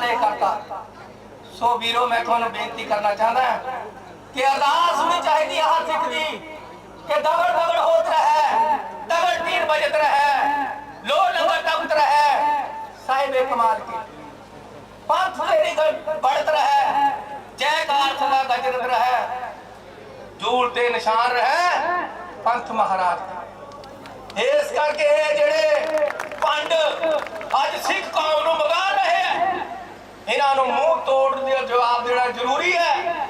ਨੇ ਕਰਤਾ। ਸੋ ਵੀਰੋ, ਮੈਂ ਤੁਹਾਨੂੰ ਬੇਨਤੀ ਕਰਨਾ ਚਾਹੁੰਦਾ ਕਿ ਅਰਦਾਸ ਵੀ ਚਾਹੀਦੀ ਆ ਹਰ ਸਿੱਖ ਦੀ ਕਿ ਦਗੜ ਦਗੜ ਹੋਤ ਰਹੇ, ਦਗੜ ਤੀਰ ਵਜਤ ਰਹੇ ਲੋ ਲੰਗਰ ਤਪਤ ਰਹੇ। ਸਾਹਿਬੇ ਕਮਾਲ ਕੇ। ਪੰਥ ਤੇਰੀ ਬੜਤ ਰਹੇ, ਜੈ ਕਾਰਥ ਦਾ ਗਜਰਤ ਰਹੇ। ਜੂਲ ਤੇ ਨਿਸ਼ਾਨ ਰਹੇ, ਪੰਥ ਮਹਾਰਾਜ। ਇਸ ਕਰਕੇ ਇਹਨਾਂ ਨੂੰ ਮੂੰਹ ਤੋੜ ਦੇ ਜਵਾਬ ਦੇਣਾ ਜ਼ਰੂਰੀ ਹੈ।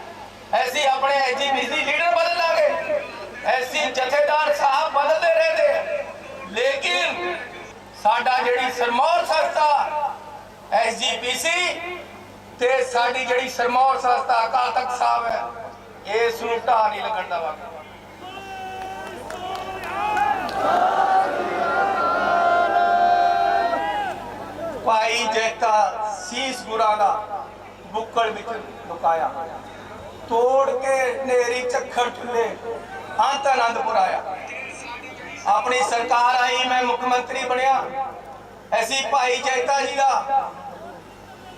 ਐਸੀ ਆਪਣੇ ਐਜੀਪੀਸੀ ਲੀਡਰ ਬਦਲ ਲਾਂਗੇ। ਐਸੀ ਜਥੇਦਾਰ ਸਾਹਿਬ ਬਦਲਦੇ ਰਹਦੇ ਲੇਕਿਨ ਸਾਡਾ ਜਿਹੜੀ ਸਰਮੌਰ ਸੰਸਥਾ ਐਸਜੀਪੀਸੀ ਤੇ ਸਾਡੀ ਜਿਹੜੀ ਸਰਮੌਰ ਸੰਸਥਾ ਅਕਾਲ ਤਖਤ ਸਾਹਿਬ ਹੈ, ਇਸ ਨੂੰ ਢਾਹ ਨਹੀਂ ਲੱਗਣ ਦੇਵਾਂਗੇ। ਭਾਈ ਜੈਤਾ ਸੀਸ ਗੁਰਾਂ ਬੁੱਕਲ ਵਿੱਚ ਲੁਕਾਇਆ ਤੋੜ ਕੇ ਨੇਰੀ ਚੱਖੜ ਚੁੱਲੇ ਅੰਤ ਆਨੰਦਪੁਰ ਆਇਆ ਆਪਣੀ ਸਰਕਾਰ ਆਈ ਮੈਂ ਮੁੱਖ ਮੰਤਰੀ ਬਣਿਆ ਐਸੀ ਭਾਈ ਜੈਤਾ ਜੀ ਦਾ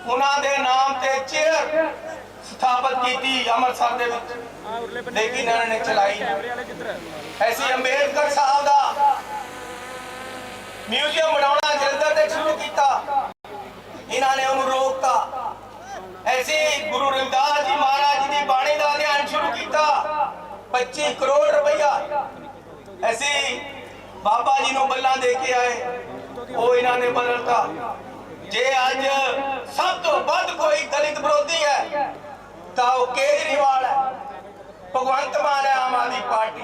ਉਹਨਾਂ ਦੇ ਨਾਮ ਤੇ ਚੇਅਰ ਸਥਾਪਿਤ ਕੀਤੀ ਅੰਮ੍ਰਿਤਸਰ ਦੇ ਵਿੱਚ ਲੇਕਿਨ ਇਹਨਾਂ ਨੇ ਚਲਾਈ ਐਸੀ ਅੰਬੇਦਕਰ ਸਾਹਿਬ ਦਾ ਮਿਊਜ਼ੀਅਮ ਬਣਾਉਣਾ ਜਲੰਧਰ ਤੇ ਸ਼ੁਰੂ ਕੀਤਾ। ਇਹਨਾਂ ਨੇ ਉਹਨੂੰ ਰੋਕਤਾ। ਐਸੀ ਗੁਰੂ ਰਵਿਦਾਸ ਜੀ ਮਹਾਰਾਜ ਜੀ ਦੀ ਬਾਣੀ ਦਾ ਅਧਿਐਨ ਸ਼ੁਰੂ ਕੀਤਾ। 25 ਕਰੋੜ ਰੁਪਈਆ। ਐਸੀ ਬਾਬਾ ਜੀ ਨੂੰ ਬੱਲਾਂ ਦੇ ਕੇ ਆਏ। ਉਹ ਇਹਨਾਂ ਨੇ ਬਦਲਤਾ। ਜੇ ਅੱਜ ਸਭ ਤੋਂ ਵੱਧ ਕੋਈ ਦਲਿਤ ਵਿਰੋਧੀ ਹੈ, ਤਾਂ ਉਹ ਕੇਜਰੀਵਾਲ ਹੈ। ਭਗਵੰਤ ਮਾਨ ਹੈ ਆਮ ਆਦਮੀ ਪਾਰਟੀ।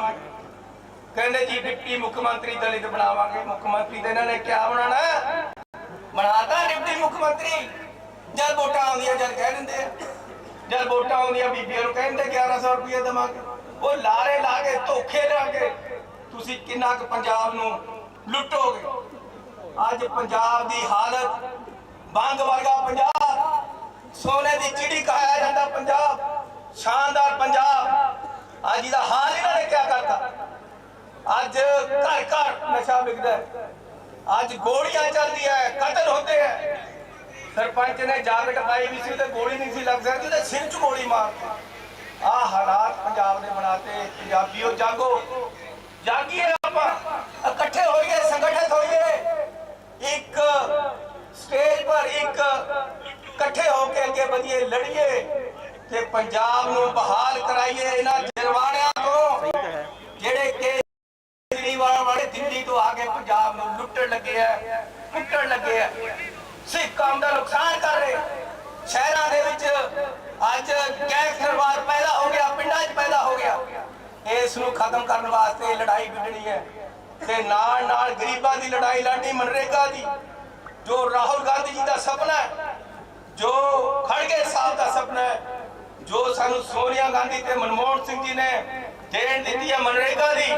ਕਹਿੰਦੇ ਜੀ ਡਿਪਟੀ ਮੁੱਖ ਮੰਤਰੀ ਦਲਿਤ ਬਣਾਵਾਂਗੇ, ਮੁੱਖ ਮੰਤਰੀ ਤੇ ਇਹਨਾਂ ਨੇ ਕਿਆ ਬਣਾਉਣਾ ਬਣਾਤਾ ਡਿਪਟੀ ਮੁੱਖ ਮੰਤਰੀ। ਜਦ ਵੋਟਾਂ ਆਉਂਦੀਆਂ, ਜਦ ਕਹਿ ਦਿੰਦੇ ਜਦ ਵੋਟਾਂ ਆਉਂਦੀਆਂ, ਬੀਬੀਆਂ ਨੂੰ ਕਹਿੰਦੇ 1100 ਰੁਪਏ ਦੇਵਾਂਗੇ। ਉਹ ਲਾਰੇ ਲਾ ਕੇ, ਧੋਖੇ ਲਾ ਕੇ ਤੁਸੀਂ ਕਿੰਨਾ ਕੁ ਪੰਜਾਬ ਨੂੰ ਲੁੱਟੋਗੇ? ਅੱਜ ਪੰਜਾਬ ਦੀ ਹਾਲਤ ਬੰਗ ਵਰਗਾ ਪੰਜਾਬ। ਸੋਨੇ ਦੀ ਚਿੜੀ ਕਹਾਇਆ ਜਾਂਦਾ ਪੰਜਾਬ। ਸ਼ਾਨਦਾਰ ਪੰਜਾਬ। ਅੱਜ ਇਹਦਾ ਹਾਲ ਇਹਨਾਂ ਨੇ ਕਿਆ ਕਰਤਾ? ਅੱਜ ਘਰ ਘਰ ਨਸ਼ਾ ਵਿਕਦਾ ਹੈ। ਅੱਜ ਗੋਲੀਆਂ ਚੱਲਦੀਆਂ ਹੈ, ਕਤਲ ਹੁੰਦੇ ਹੈ। ਸਰਪੰਚ ਨੇ ਜਾਗਟ ਪਾਈ ਵੀ ਸੀ ਤੇ ਗੋਲੀ ਨਹੀਂ ਸੀ ਲੱਗ ਸਕਦੀ, ਉਹਦੇ ਸਿਰ 'ਚ ਗੋਲੀ ਮਾਰਤੀ ਆ ਹਾਲਾਤ ਪੰਜਾਬ ਦੇ ਬਣਾਤੇ, ਪੰਜਾਬੀਓ ਜਾਗੋ। ਜਾਗੀਏ ਆਪਾਂ, ਇਕੱਠੇ ਹੋਈਏ, ਸੰਗਠਿਤ ਹੋਈਏ। ਇੱਕ ਸਟੇਜ ਪਰ ਇੱਕ ਇਕੱਠੇ ਹੋ ਕੇ ਅੱਗੇ ਵਧੀਏ, ਲੜੀਏ ਤੇ ਪੰਜਾਬ ਨੂੰ ਬਹਾਲ ਕਰਾਈਏ ਇਹਨਾਂ ਜਰਵਾਣਿਆਂ ਤੋਂ। ਕੇਜਰੀਵਾਲ ਵਾਲੇ ਦਿੱਲੀ ਤੋਂ ਆ ਕੇ ਪੰਜਾਬ ਨੂੰ ਲੁੱਟਣ ਲੱਗੇ ਆ, ਕੁੱਟਣ ਲੱਗੇ ਆ। ਸਿੱਖ ਕੌਮ ਦਾ ਨੁਕਸਾਨ ਕਰ ਰਹੇ। ਸ਼ਹਿਰਾਂ ਦੇ ਵਿੱਚ ਅੱਜ ਗੈਂਗਸਟਰਵਾਦ ਪੈਦਾ ਹੋ ਗਿਆ, ਪਿੰਡਾਂ 'ਚ ਪੈਦਾ ਹੋ ਗਿਆ। ਇਸ ਨੂੰ ਖਤਮ ਕਰਨ ਵਾਸਤੇ ਲੜਾਈ ਵਿੱਢਣੀ ਹੈ। ਤੇ ਨਾਲ ਨਾਲ ਗਰੀਬਾਂ ਦੀ ਲੜਾਈ ਲੜਨੀ ਮਨਰੇਗਾ ਦੀ, ਜੋ ਰਾਹੁਲ ਗਾਂਧੀ ਜੀ ਦਾ ਸੁਪਨਾ ਹੈ, ਜੋ ਖੜਗੇ ਸਾਹਿਬ ਦਾ ਸੁਪਨਾ ਹੈ, ਜੋ ਸਾਨੂੰ ਸੋਨੀਆ ਗਾਂਧੀ ਤੇ ਮਨਮੋਹਨ ਸਿੰਘ ਜੀ ਨੇ ਦੇਣ ਦਿੱਤੀ ਹੈ ਮਨਰੇਗਾ ਦੀ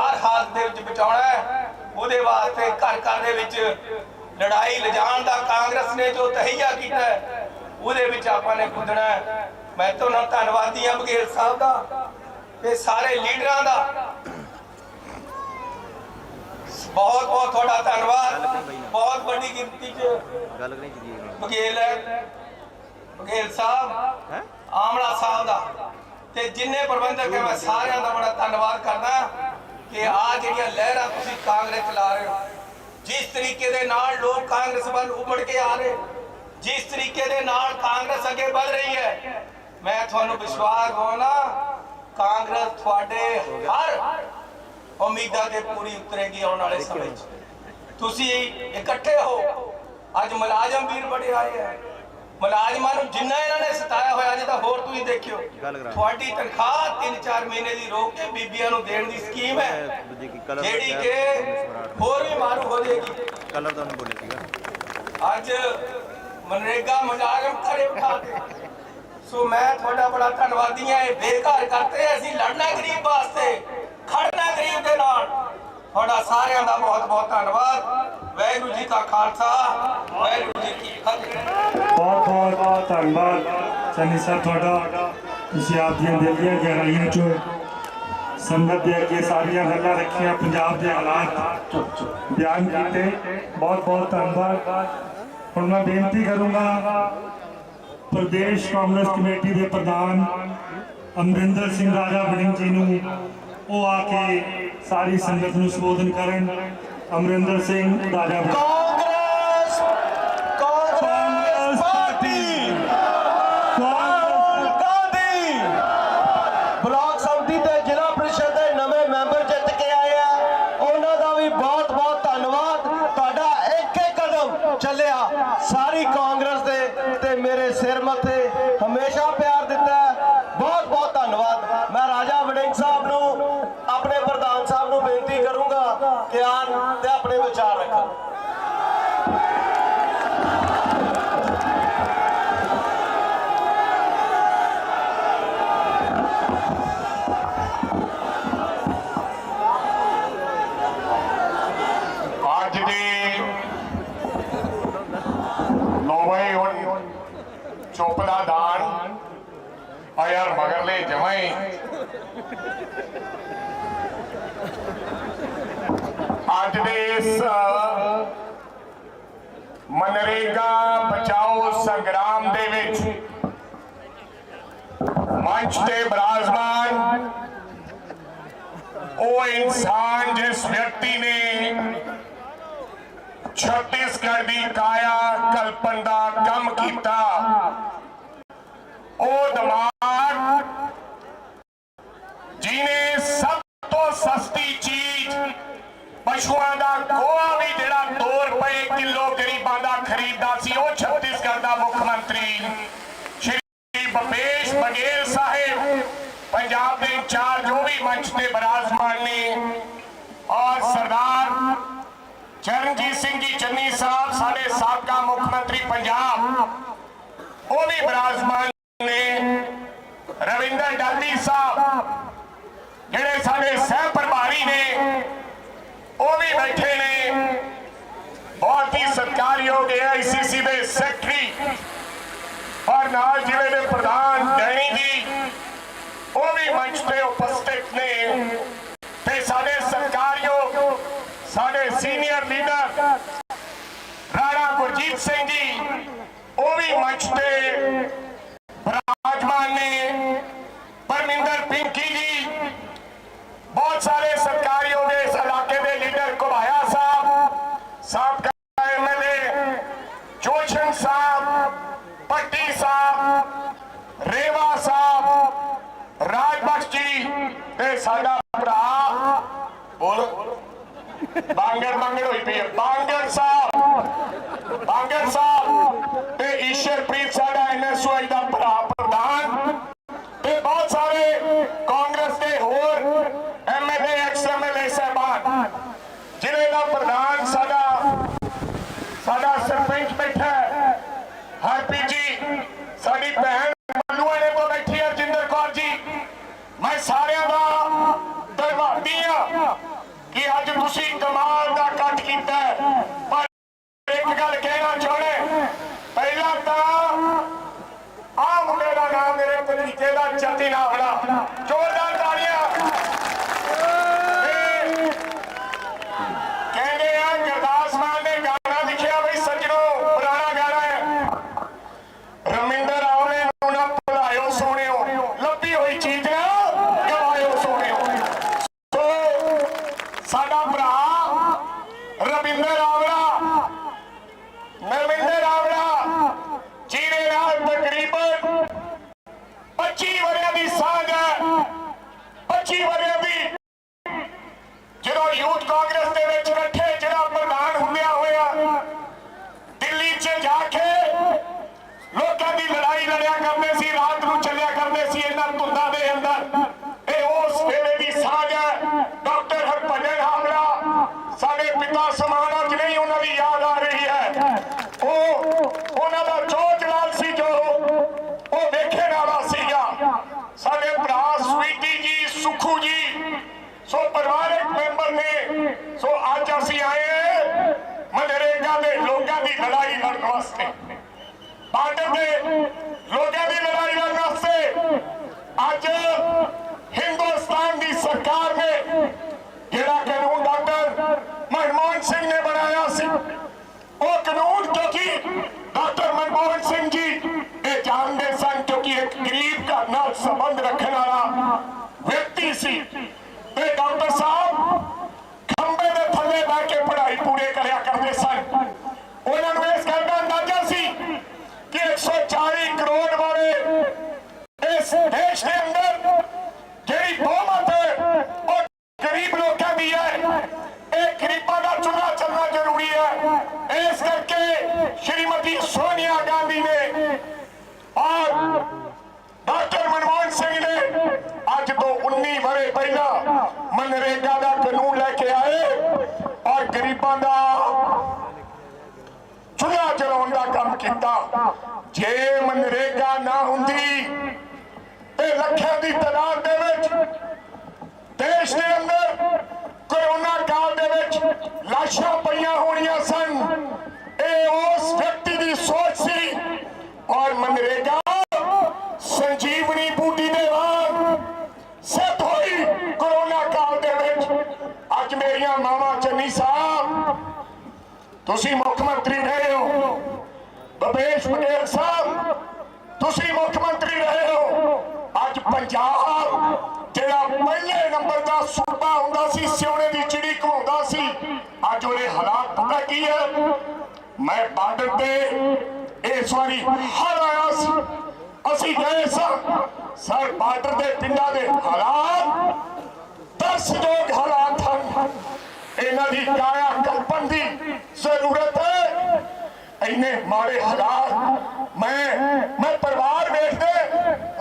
ਹਰ ਹਾਲਤ ਦੇ ਵਿੱਚ ਬਚਾਉਣਾ ਹੈ। ਉਹਦੇ ਵਾਸਤੇ ਘਰ ਘਰ ਦੇ ਵਿੱਚ ਲੜਾਈ ਲਿਜਾਣ ਦਾ ਕਾਂਗਰਸ ਨੇ ਜੋ ਤਹਈਆ ਕੀਤਾ ਉਹਦੇ ਵਿੱਚ ਆਪਾਂ ਨੇ ਕੁੱਦਣਾ ਮੈਂ ਤੁਹਾਨੂੰ ਧੰਨਵਾਦੀ ਹਾਂ ਬਘੇਲ ਸਾਹਿਬ ਦਾ ਤੇ ਸਾਰੇ ਲੀਡਰਾਂ ਦਾ। ਬਹੁਤ ਬਹੁਤ ਤੁਹਾਡਾ ਧੰਨਵਾਦ। ਬਹੁਤ ਵੱਡੀ ਗਿਣਤੀ 'ਚ ਗੱਲ ਕਰੀ ਜੀ ਬਘੇਲ ਹੈ। ਬਘੇਲ ਸਾਹਿਬ ਹੈ? ਆਮਲਾ ਸਾਹਿਬ ਦਾ। ਤੇ ਜਿੰਨੇ ਪ੍ਰਬੰਧਕ ਹੈ ਮੈਂ ਸਾਰਿਆਂ ਦਾ ਬੜਾ ਧੰਨਵਾਦ ਕਰਦਾ। ਕਿ ਆ ਜਿਹੜੀਆਂ ਲਹਿਰਾਂ ਤੁਸੀਂ ਕਾਂਗਰਸ ਚਲਾ ਰਹੇ ਹੋ, ਜਿਸ ਤਰੀਕੇ ਦੇ ਨਾਲ ਲੋਕ ਕਾਂਗਰਸ ਵੱਲ ਉਮੜ ਕੇ ਆ ਰਹੇ, ਜਿਸ ਤਰੀਕੇ ਦੇ ਨਾਲ ਕਾਂਗਰਸ ਅੱਗੇ ਵਧ ਰਹੀ ਹੈ, ਮੈਂ ਤੁਹਾਨੂੰ ਵਿਸ਼ਵਾਸ ਹੋਣਾ ਕਾਂਗਰਸ ਤੁਹਾਡੇ ਹਰ ਉਮੀਦਾਂ ਤੇ ਪੂਰੀ ਉਤਰੇਗੀ ਆਉਣ ਵਾਲੇ ਸਮੇਂ 'ਚ। ਤੁਸੀਂ ਇਕੱਠੇ ਹੋ, ਅੱਜ ਮੁਲਾਜ਼ਮ ਵੀਰ ਬੜੇ ਆਏ ਹੈ। ਮੁਲਾਜ਼ਮਾਂ ਨੂੰ ਜਿੰਨਾ ਇਹਨਾਂ ਨੇ ਸਤਾਇਆ ਹੋਇਆ ਅੱਜ ਤਾਂ ਹੋਰ ਤੁਸੀਂ ਦੇਖਿਓ। ਤੁਹਾਡੀ ਤਨਖਾਹ 3-4 ਮਹੀਨੇ ਦੀ ਰੋਕ ਕੇ ਬੀਬੀਆਂ ਨੂੰ ਦੇਣ ਦੀ ਸਕੀਮ ਹੈ। ਦੂਜੀ ਕੀ ਕਲਰ ਜਿਹੜੀ ਕਿ ਹੋਰ ਵੀ ਮਾਰੂ ਹੋ ਜਾਏਗੀ ਕਲਰ ਤੁਹਾਨੂੰ ਬੋਲੇ ਸੀਗਾ। ਅੱਜ ਮਨਰੇਗਾ ਮੁਲਾਜ਼ਮ ਘਰੇ ਬਿਠਾ ਕੇ। ਸੋ ਮੈਂ ਤੁਹਾਡਾ ਬੜਾ ਧੰਨਵਾਦੀ ਹਾਂ ਇਹ ਬੇਘਰ ਕਰਤੇ ਅਸੀਂ ਲੜਨਾ ਗਰੀਬ ਵਾਸਤੇ ਖੜਨਾ ਗਰੀਬ ਦੇ ਨਾਲ। ਤੁਹਾਡਾ ਸਾਰਿਆਂ ਦਾ ਬਹੁਤ ਬਹੁਤ ਧੰਨਵਾਦ। ਵਾਹਿਗੁਰੂ ਜੀ ਕਾ ਖਾਲਸਾ ਵਾਹਿਗੁਰੂ ਜੀ ਕੀ ਫਤਿਹ। ਬਹੁਤ ਬਹੁਤ ਧੰਨਵਾਦ। ਚੰਨੀ ਸਾਹਿਬ ਤੁਹਾਡਾ ਤੁਸੀਂ ਆਪ ਦੀਆਂ ਦਿਲ ਦੀਆਂ ਗਹਿਰਾਈਆਂ ਚੋਂ ਸੰਗਤ ਦੇ ਅੱਗੇ ਸਾਰੀਆਂ ਗੱਲਾਂ ਰੱਖੀਆਂ, ਪੰਜਾਬ ਦੇ ਹਾਲਾਤ ਬਿਆਨ ਕੀਤੇ। ਬਹੁਤ ਬਹੁਤ ਧੰਨਵਾਦ। ਹੁਣ ਮੈਂ ਬੇਨਤੀ ਕਰੂੰਗਾ, ਪ੍ਰਦੇਸ਼ ਕਾਂਗਰਸ ਕਮੇਟੀ ਦੇ ਪ੍ਰਧਾਨ ਅਮਰਿੰਦਰ ਸਿੰਘ ਰਾਜਾ ਬੜਿੰਗ ਜੀ ਨੂੰ ਉਹ ਆ ਕੇ ਸਾਰੀ ਸੰਗਤ ਨੂੰ ਸੰਬੋਧਨ ਕਰਨ। ਅਮਰਿੰਦਰ ਸਿੰਘ ਰਾਜਾ ਬੜਿੰਗ ਕਾਂਗਰਸ ਕਾਂਗਰਸ ਪਾਰਟੀ ਕਾਂਗਰਸ ਗਾਂਧੀ ਬਲਾਕ ਸੰਮਤੀ ਤੇ ਜ਼ਿਲ੍ਹਾ ਪ੍ਰੀਸ਼ਦ ਦੇ ਨਵੇਂ ਮੈਂਬਰ ਜਿੱਤ ਕੇ ਆਏ ਆ ਉਹਨਾਂ ਦਾ ਵੀ ਬਹੁਤ ਬਹੁਤ ਧੰਨਵਾਦ ਤੁਹਾਡਾ ਇੱਕ ਇੱਕ ਕਦਮ ਚੱਲਿਆ ਸਾਰੀ ਕਾਂਗਰਸ ਦੇ ਤੇ ਮੇਰੇ ਸਿਰ ਮੱਥੇ ਹਮੇਸ਼ਾ ਪਿਆਰ ਦਿੱਤਾ ਬਹੁਤ ਬਹੁਤ ਧੰਨਵਾਦ। ਮੈਂ ਰਾਜਾ ਵੜਿੰਗ ਸਾਹਿਬ ਨੂੰ, ਆਪਣੇ ਪ੍ਰਧਾਨ ਸਾਹਿਬ ਨੂੰ ਬੇਨਤੀ ਕਰੂੰਗਾ ਕਿ ਆਣ ਤੇ ਆਪਣੇ ਵਿਚਾਰ ਰੱਖਣ। ਅੱਜ ਦੀ ਨੌਵੇਂ ਹੁਣ ਚੁੱਪ ਦਾ ਦਾਨ ਆ ਯਾਰ ਮਗਰਲੇ ਜਮਾਂ ਹੀ ਅੱਜ ਦੇ ਇਸ ਮਨਰੇਗਾ ਬਚਾਓ ਸੰਗਰਾਮ ਦੇ ਵਿੱਚ ਮੰਚ ਤੇ ਬਰਾਜਮਾਨ ਉਹ ਇਨਸਾਨ ਜਿਸ ਵਿਅਕਤੀ ਨੇ ਛੱਤੀਸਗੜ੍ਹ ਦੀ ਕਾਇਆ ਕਲਪਨ ਦਾ ਕੰਮ ਕੀਤਾ। ਉਹ ਦਿਮਾਗ ਜਿਨੇ ਸਭ ਤੋਂ ਸਸਤੀ ਚੀਜ਼ ਪਸ਼ੂਆਂ ਦਾ ਗੋਹਾ ਵੀ ਜਿਹੜਾ 2 ਰੁਪਏ ਕਿਲੋ ਗਰੀਬਾਂ ਦਾ ਖਰੀਦਦਾ ਸੀ, ਉਹ ਛੱਤੀਸਗੜ੍ਹ ਦਾ ਮੁੱਖ ਮੰਤਰੀ ਸ਼੍ਰੀ ਭੁਪੇਸ਼ ਬਘੇਲ ਸਾਹਿਬ, ਪੰਜਾਬ ਦੇ ਇੰਚਾਰਜ, ਉਹ ਵੀ ਮੰਚ ਤੇ ਬਰਾਜਮਾਨ ਨੇ ਔਰ ਸਰਦਾਰ ਚਰਨਜੀਤ ਸਿੰਘ ਜੀ ਚੰਨੀ ਸਾਹਿਬ, ਸਾਡੇ ਸਾਬਕਾ ਮੁੱਖ ਮੰਤਰੀ ਪੰਜਾਬ। ਉਹ ਵੀ ਬਰਾਜਮਾਨ ਨੇ। ਰਵਿੰਦਰ ਡਾਲੀ ਸਾਹਿਬ, ਜਿਹੜੇ ਸਾਡੇ ਸਹਿ ਪ੍ਰਭਾਰੀ ਨੇ, ਉਹ ਵੀ ਬੈਠੇ ਨੇ। ਬਹੁਤ ਹੀ ਸਤਿਕਾਰਯੋਗ ਆਈਸੀਸੀ ਦੇ ਸੈਕਟਰੀ। ਔਰ ਨਾਲ ਜ਼ਿਲ੍ਹੇ ਦੇ ਪ੍ਰਧਾਨ ਡੈਣੀ ਜੀ ਉਹ ਵੀ ਮੰਚ ਤੇ ਉਪਸਥਿਤ ਨੇ ਤੇ ਸਾਡੇ ਸਰਕਾਰਯੋਗ ਸਾਡੇ ਸੀਨੀਅਰ ਲੀਡਰ ਰਾਣਾ ਗੁਰਜੀਤ ਸਿੰਘ ਜੀ ਉਹ ਵੀ ਮੰਚ ਤੇ ਬਰਾਜਮਾਨ ਨੇ ਪਰਮਿੰਦਰ ਪਿੰਕੀ ਜੀ ਬਹੁਤ ਸਾਰੇ ਸਰਕਾਰਯੋਗ ਇਸ ਇਲਾਕੇ ਦੇ ਲੀਡਰ ਘੁਬਾਇਆ ਸਾਹਿਬ ਸਾਬਕਾ ਐਮਐਲਏ ਜੋਸ਼ਨ ਸਾਹਿਬ ਪੱਟੀ ਸਾਹਿਬ ਰੇਵਾ ਸਾਹਿਬ ਰਾਜਬਖਸ਼ ਜੀ ਤੇ ਸਾਡਾ ਭਰਾ ਬੋਲ ਬਾਂਗੜ ਬਾਂਗੜ ਹੋਈ ਪਈ ਹੈ ਬਾਂਗੜ ਸਾਹਿਬ ਬਾਂਗੜ ਸਾਹਿਬ ਤੇ Amen. ਲੋਕਾਂ ਦੀ ਲੜਾਈ ਲੜਨ ਵਾਸਤੇ। ਬਾਰਡਰ ਦੇ ਲੋਕਾਂ ਦੀ ਲੜਾਈ ਲੜਨ ਵਾਸਤੇ ਅੱਜ ਹਿੰਦੁਸਤਾਨ ਦੀ ਸਰਕਾਰ ਨੇ ਜਿਹੜਾ ਕਾਨੂੰਨ ਡਾਕਟਰ ਮਨਮੋਹਨ ਸਿੰਘ ਨੇ ਬਣਾਇਆ ਸੀ, ਉਹ ਕਾਨੂੰਨ ਕਿਉਂਕਿ ਡਾਕਟਰ ਮਨਮੋਹਨ ਸਿੰਘ ਜੀ ਇਹ ਜਾਣਦੇ ਸਨ ਕਿਉਂਕਿ ਇੱਕ ਗਰੀਬ ਘਰ ਨਾਲ ਸੰਬੰਧ ਰੱਖਣ ਵਾਲਾ ਵਿਅਕਤੀ ਸੀ। ਤੇ ਡਾਕਟਰ ਸਾਹਿਬ ਖੰਬੇ ਦੇ ਥੱਲੇ ਬਹਿ ਕੇ ਪੜ੍ਹਾਈ ਪੂਰੇ ਕਰਿਆ ਕਰਦੇ ਸਨ ਉਹਨਾਂ ਨੂੰ ਇਸ ਗੱਲ ਦਾ ਅੰਦਾਜ਼ਾ ਸੀ ਕਿ 140 ਕਰੋੜ ਵਾਲੇ ਇਸ ਦੇਸ਼ ਦੇ ਅੰਦਰ ਜਿਹੜੀ ਬਹੁਮਤ ਹੈ ਉਹ ਗਰੀਬ ਲੋਕਾਂ ਦੀ ਹੈ ਇਹ ਗਰੀਬਾਂ ਦਾ ਚੁੱਲ੍ਹਾ ਚੱਲਣਾ ਜ਼ਰੂਰੀ ਹੈ ਇਸ ਕਰਕੇ ਸ਼੍ਰੀਮਤੀ ਸੋਨੀਆ ਗਾਂਧੀ ਨੇ ਔਰ ਡਾਕਟਰ ਮਨਮੋਹਨ ਸਿੰਘ ਨੇ ਅੱਜ ਤੋਂ 19 ਵਰੇ ਪਹਿਲਾਂ ਮਨਰੇਗਾ ਦਾ ਕਾਨੂੰਨ ਲੈ ਕੇ ਆਏ ਔਰ ਗਰੀਬਾਂ ਦਾ ਚੁੱਲ੍ਹਾ ਚਲਾਉਣ ਦਾ ਕੰਮ ਕੀਤਾ। ਜੇ ਮਨਰੇਗਾ ਨਾ ਹੁੰਦੀ ਤੇ ਲੱਖਾਂ ਦੀ ਤਾਦਾਦ ਦੇ ਵਿੱਚ ਦੇਸ਼ ਦੇ ਅੰਦਰ ਕਰੋਨਾ ਕਾਲ ਦੇ ਵਿੱਚ ਲਾਸ਼ਾਂ ਪਈਆਂ ਹੋਣੀਆਂ ਸਨ। ਇਹ ਉਸ ਵਿਅਕਤੀ ਦੀ ਸੋਚ ਸੀ ਔਰ ਮਨਰੇਗਾ ਸੰਜੀਵਨੀ ਬੂਟੀ ਦੇ ਵਾਂਗ ਸਿੱਧ ਹੋਈ ਕਰੋਨਾ ਕਾਲ ਦੇ ਵਿੱਚ ਅੱਜ ਮੇਰੀਆਂ ਮਾਵਾਂ ਚੰਨੀ ਸਾਹਿਬ ਤੁਸੀਂ ਮੁੱਖ ਮੰਤਰੀ ਰਹੇ ਹੋ। ਭਵੇਸ਼ ਪਟੇਲ ਸਾਹਿਬ, ਤੁਸੀਂ ਮੁੱਖ ਮੰਤਰੀ ਰਹੇ ਹੋ। ਅੱਜ ਪੰਜਾਬ ਜਿਹੜਾ ਪਹਿਲੇ ਨੰਬਰ ਦਾ ਸੂਬਾ ਹੁੰਦਾ ਸੀ, ਸਿਉਣੇ ਦੀ ਚਿੜੀ ਘਵਾਉਂਦਾ ਸੀ, ਅੱਜ ਉਹਦੇ ਹਾਲਾਤ ਪਤਾ ਕੀ ਹੈ? ਮੈਂ ਬਾਰਡਰ ਤੇ ਇਸ ਵਾਰੀ ਹਰ ਆਇਆ ਸੀ। ਅਸੀਂ ਗਏ ਸਾਂ। ਸਰ, ਬਾਰਡਰ ਦੇ ਪਿੰਡਾਂ ਦੇ ਹਾਲਾਤ ਤਰਸਯੋਗ ਹਾਲਾਤ ਹਨ। ਇਹਨਾਂ ਦੀ ਕਾਇਆ ਕਲਪਨ ਦੀ ਜ਼ਰੂਰਤ ਹੈ। ਇੰਨੇ ਮਾੜੇ ਹਾਲਾਤ ਮੈਂ ਮੈਂ ਪਰਿਵਾਰ ਵੇਖਦੇ,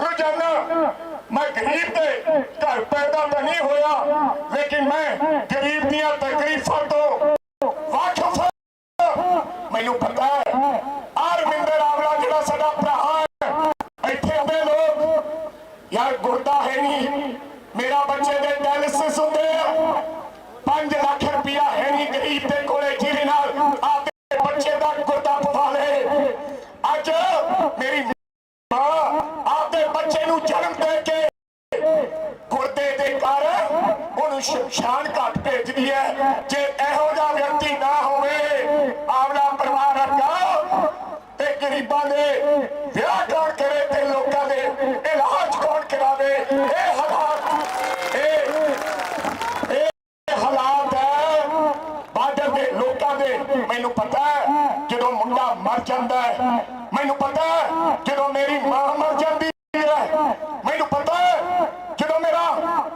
ਰੋਜ਼ਾਨਾ ਮੈਂ ਗਰੀਬ ਦੇ ਘਰ ਪੈਦਾ ਤਾਂ ਨਹੀਂ ਹੋਇਆ, ਲੇਕਿਨ ਮੈਂ ਗਰੀਬ ਦੀਆਂ ਤਕਲੀਫਾਂ ਤੋਂ ਵਾਕਿਫ ਮੈਨੂੰ ਪਤਾ ਹੈ ਆਰਮਿੰਦਰ ਆਵਲਾ ਜਿਹੜਾ ਸਾਡਾ ਭਰਾ ਹੈ, ਇੱਥੇ ਆਉਂਦੇ ਲੋਕ, ਯਾਰ ਗੁਰਦਾ ਹੈ ਨਹੀਂ। ਮੇਰਾ ਬੱਚੇ ਦੇ ਡਾਇਲਿਸਿਸ ਹੁੰਦੇ ਆ। 5 ਲੱਖ ਰੁਪਇਆ ਹੈ ਨਹੀਂ ਗਰੀਬ ਦੇ ਕੋਲੇ, ਜਿਹਦੇ ਨਾਲ ਆਪਦੇ ਬੱਚੇ ਦਾ ਗੁਰਦਾ ਪਵਾ ਲੇ ਅੱਜ ਮੇਰੀ ਮਾਂ ਆਪਦੇ ਬੱਚੇ ਨੂੰ ਜਨਮ ਦੇ ਕੇ ਗੁਰਦੇ ਦੇ ਕਾਰਨ ਉਹਨੂੰ ਸ਼ਮਸ਼ਾਨ ਘਾਟ ਭੇਜਦੀ ਹੈ। ਜੇ ਇਹੋ ਜਿਹਾ ਵਿਅਕਤੀ ਨਾ ਹੋਵੇ ਆਵਲਾ ਪਰਿਵਾਰ ਅੱਗਾ ਤੇ ਗਰੀਬਾਂ ਦੇ ਵਿਆਹ ਕੌਣ ਕਰੇ ਤੇ ਲੋਕਾਂ ਦੇ ਇਲਾਜ ਕੌਣ ਕਰਾਵੇ ਇਹ ਹਾਲਾਤ ਇਹ ਇਹ ਹਾਲਾਤ ਹੈ ਬਾਰਡਰ ਦੇ ਲੋਕਾਂ ਦੇ। ਮੈਨੂੰ ਪਤਾ ਹੈ ਜਦੋਂ ਮੁੰਡਾ ਮਰ ਜਾਂਦਾ ਹੈ। ਮੈਨੂੰ ਪਤਾ ਹੈ ਜਦੋਂ ਮੇਰੀ ਮਾਂ ਮਰ ਜਾਂਦੀ ਹੈ। ਮੈਨੂੰ ਪਤਾ ਹੈ ਜਦੋਂ ਮੇਰਾ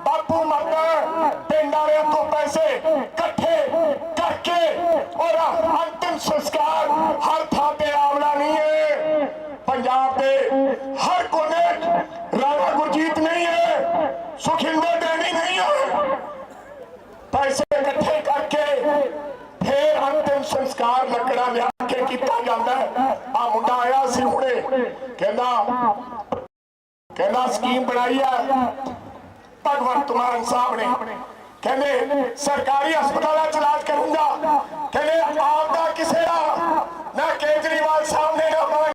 ਬਾਪੂ ਮਰਦਾ ਹੈ। ਪਿੰਡ ਵਾਲਿਆਂ ਤੋਂ ਪੈਸੇ ਇਕੱਠੇ ਕਰਕੇ ਉਹਦਾ ਅੰਤਿਮ ਸੰਸਕਾਰ ਹਰ ਥਾਂ ਤੇ ਆਵਲਾ ਨਹੀਂ ਹੈ। ਪੰਜਾਬ ਦੇ ਹਰ ਕੋਨੇ 'ਚ ਰਾਣਾ ਗੁਰਜੀਤ ਨਹੀਂ ਹੈ। ਸੁਖਿੰਦਰ ਡੈਨੀ ਨਹੀਂ ਹੈ। ਪੈਸੇ ਇਕੱਠੇ ਕਰਕੇ ਫੇਰ ਅੰਤਿਮ ਸੰਸਕਾਰ ਲੱਕੜਾ ਲਿਆ ਕੇ ਕੀਤਾ ਜਾਂਦਾ ਆ ਮੁੰਡਾ ਆਇਆ ਸੀ ਹੁਣੇ। ਕਹਿੰਦਾ ਕਹਿੰਦਾ ਸਕੀਮ ਬਣਾਈ ਹੈ ਭਗਵੰਤ ਮਾਨ ਸਾਹਿਬ ਨੇ। ਕਹਿੰਦੇ, ਸਰਕਾਰੀ ਹਸਪਤਾਲਾਂ ਚ ਇਲਾਜ ਕਰੂੰਗਾ। ਕਹਿੰਦੇ, ਆਪ ਦਾ ਕਿਸੇ ਦਾ ਨਾ ਕੇਜਰੀਵਾਲ ਸਾਹਿਬ ਨੇ ਨਾ